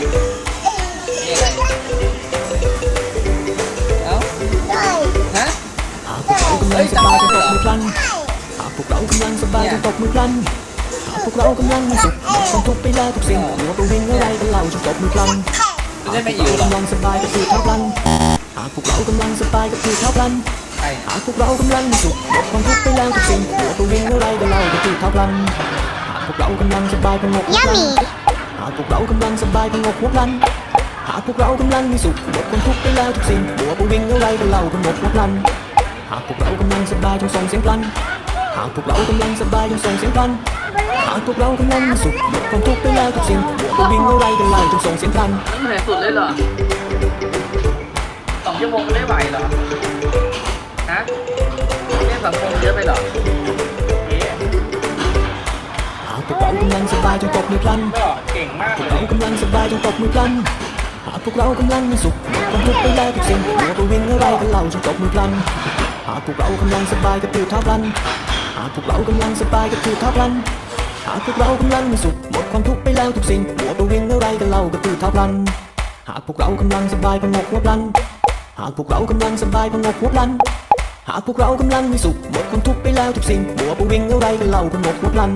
เนี่ยนี่อไรเอ้าฮะ หากพวกเรากำลังสบายจะตบมือพลันหากพวกเรากำลังสบายจะตบมือพลันหากพวกเรากำลังมีสุขหมดความทุกข์ไปแล้วทุกสิ่งหัว่ตัวเองอะไรกันเราจะตบมือพลันหาได้ไม่รากำลังสบายก็คือเท้าพลันหากพวกเรากำลังสบายก็คือเท้าพลันหากพวกเรากำลังมีสุขหมดความทุกข์ไปแล้วทุกสิ่งหัวตัวเองอะไรก็เล่าจะคือเท้าพลันหากพวกเรากำลังสบายกันหมด Yummy ากพวกเรากำลังสบายพงกหัวพลัน หากพวกเรากำลังมีสุขหมดความทุกข์ไปแล้วทุกสิ่งหัวปวิ่งอะไรกันเล่ากันหมดหัวพลัน หากพวกเรากำลังสบายจงส่งเสียงพลัน หากพวกเรากำลังสบายจงส่งเสียงพลัน หากพวกเรากำลังมีสุขหมดความทุกข์ไปแล้วทุกสิ่งหัวปวิ่งอะไรกันเล่าจงส่งเสียงพลันมันเหนื่อยสุดเลยเหรอสองชั่วโมงไม่ไหวเหรอ ฮะเล่นสังคมเยอะไปเหรอ พวกเรากำลังสบายจงตบมือพลันก็เก่งมากพวกเรากำลังสบายจงตบมือพลันหากพวกเรากำลังมีสุขหมดความทุกข์ไปแล้วทุกสิ่งหัวประวิงอะไรกันเล่าจงตบมือพลันหากพวกเรากำลังสบายกับตือเท้าพลันหากพวกเรากำลังสบายกับตือเท้าพลันหากพวกเรากำลังมีสุขหมดความทุกข์ไปแล้วทุกสิ่งหัวปวิ่งอะไรกันเล่ากับตือเท้าพลันหากพวกเรากำลังสบายพงกหัวพลันหากพวกเรากำลังสบายพงกหัวพลันหากพวกเรากำลังมีสุขหมดความทุกข์ไปแล้วทุกสิ่งหัวปวิ่งอะไรกันเล่ากันหมดหัวพลัน